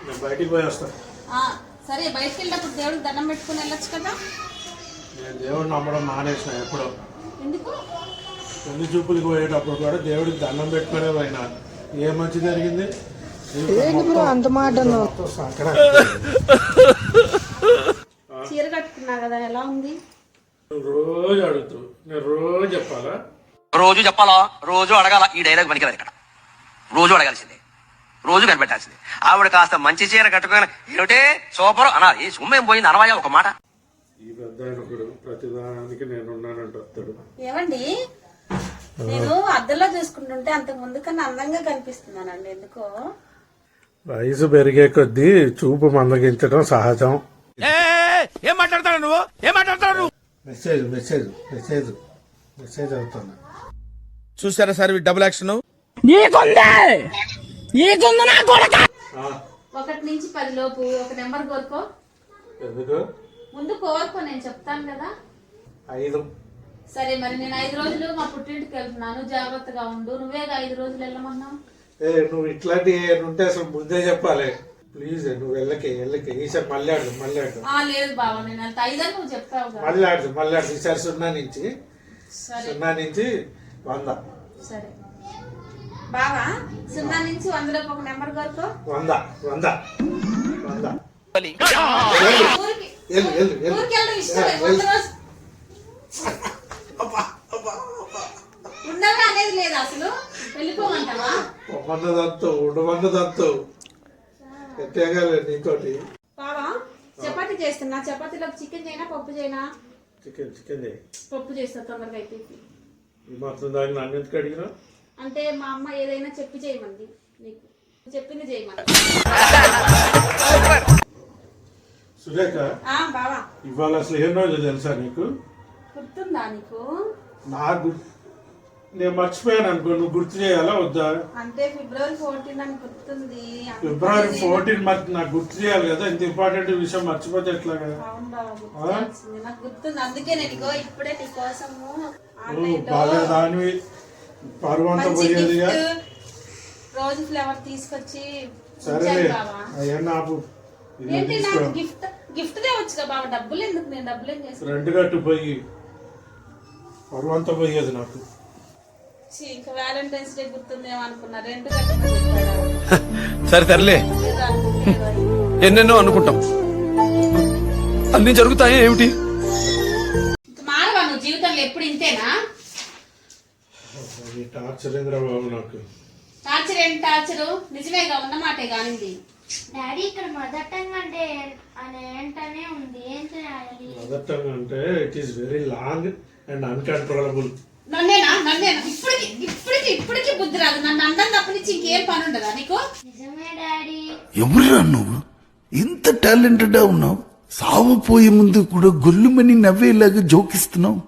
నేను బయటికి పోయి వస్తాను ఆ, సరే బయటికి వెళ్ళినప్పుడు దేవుడికి దండం పెట్టుకుని వెళ్ళొచ్చు కదా? నేను దేవుడిని నమ్మడం మానేసిన ఎప్పుడో. ఎందుకు? పెళ్ళి చూపులకు పోయేటప్పుడు కూడా దేవుడికి దండం పెట్టుకునే పోయినా. ఏ మంచి జరిగింది? అంత మాట. చీర కట్టుకున్నా కదా ఎలా ఉంది? రోజు అడుగుతావు నేను రోజు చెప్పాలా? రోజు చెప్పాలా? రోజు అడగాల? ఈ డైలాగ్ పనికిరాదు ఇక్కడ రోజు అడగాల్సిందే. రోజు కనిపెట్టాల్సిందే. ఆవిడ కాస్త మంచి చీర కట్టుకొని ఏమిటే? సూపర్ అనాలి. సుమ్మేం పోయింది? అనవాయా ఒక మాట. ఈ పెద్ద ప్రతిదానికి నేను ఉన్నానంటే వస్తాడు ఏమండి? నేను అద్దంలో చూసుకుంటుంటే అంతకు ముందు కన్నా అందంగా కనిపిస్తున్నానండి. ఎందుకో? వయసు పెరిగే కొద్దీ చూపు మందగించడం సహజం. ఏం మాట్లాడతాడు నువ్వు? ఏం మాట్లాడతాడు నువ్వు? మెసేజ్ మెసేజ్ మెసేజ్ మెసేజ్ అవుతున్నా చూసారా సార్ డబుల్ యాక్షన్ ఒకటి నుంచి పది లోపు ఒక నెంబర్ కోరుకో. ఎందుకు? ముందు కోరుకో నేను చెప్తాను కదా. ఐదు. సరే మరి నేను ఐదు రోజులు మా పుట్టింటికి వెళ్తున్నాను. జాగ్రత్తగా ఉండు. నువ్వేగా ఐదు రోజులు వెళ్ళమన్నావు? ఏ నువ్వు ఇట్లాంటి ఉంటే అసలు ముందే చెప్పాలి. ప్లీజ్ నువ్వు వెళ్ళకే వెళ్ళకే. ఈసారి మళ్ళీ ఆడు మళ్ళీ ఆడు ఆ లేదు బావ నేను అంత ఐదని నువ్వు చెప్పావు కదా. మళ్ళీ ఆడు మళ్ళీ ఆడు ఈసారి సున్నా నుంచి సరే. సున్నా నుంచి వంద. సరే. బావా సున్నా నుంచి వందలోపు ఒక నెంబర్ కోరుకో. వంద వంద. వంద. అనేది లేదు అసలు. వెళ్ళిపోమంటావా? వందదంతు ఉండవందదంతు ఎట్టేగాలి నీతోటి. బావా చపాతీ చేస్తున్నా. చపాతీలో చికెన్ చేయనా పప్పు చేయనా? చికెన్ చికెన్ పప్పు చేస్తా తొందరగా అయిపోయింది. ఈ మాత్రం దాన్ని నన్ను ఎందుకు అడిగినా అంటే మా అమ్మ ఏదైనా చెప్పి చేయమంది. నీకు చెప్పింది చేయమంది. సురేఖ ఆ బావా. ఇవాళ అసలు ఏం రోజు తెలుసా నీకు? గుర్తుందా నీకు? నాకు నేను మర్చిపోయాను అనుకో నువ్వు గుర్తు చేయాలా వద్దా? అంటే ఫిబ్రవరి ఫోర్టీన్ అని గుర్తుంది. ఫిబ్రవరి ఫోర్టీన్ మరి నాకు గుర్తు చేయాలి కదా ఇంత ఇంపార్టెంట్ విషయం మర్చిపోతే ఎట్లా కదా అవును బావా గుర్తు నాకు గుర్తుంది. అందుకే నేను ఇగో ఇప్పుడే నీ కోసము ఓ, ఆన్లైన్ బాగా దానివి. పోయేదిగా రోజు ఫ్లేవర్ తీసుకొచ్చి సరేలే. ఏంటి తీసుకో. నాకు గిఫ్ట్ గిఫ్ట్ తేవచ్చుగా బావ? డబ్బులు ఎందుకు? నేను డబ్బులు ఏం చేస్తాను? రెండు గట్టు పోయి. పరువంతా పోయేది నాకు. ఇంకా వ్యాలంటైన్స్ డే గుర్తుందేమో అనుకున్నా. రెండు చెప్పాడా సరే తరలే ఎన్నెన్నో అనుకుంటాం. అన్ని జరుగుతాయి ఏమిటి? మారవా నువ్వు? జీవితంలో ఎప్పుడు ఇంతేనా? టార్చర్ ఏందిరా బాబు నాకు? టార్చర్ ఏంటి టార్చరు? నిజమేగా ఉన్నమాటే కానింది. డాడీ ఇక్కడ మదర్ టంగ్ అంటే అని ఏంటనే ఉంది. ఏం చేయాలి మదర్ టంగ్ అంటే it is very long and uncontrollable నన్నేనా? నన్నేనా? ఇప్పటికి ఇప్పటికి ఇప్పటికి బుద్ధి రాదు. నన్ను అందం తప్ప నుంచి ఇంకేం పని ఉండదా నీకు? నిజమే డాడీ. ఎవరురా నువ్వు? ఇంత టాలెంటెడ్ ఉన్నావు. సావు పోయే ముందు కూడా గొల్లుమని నవ్వేలాగా జోకిస్తున్నావు.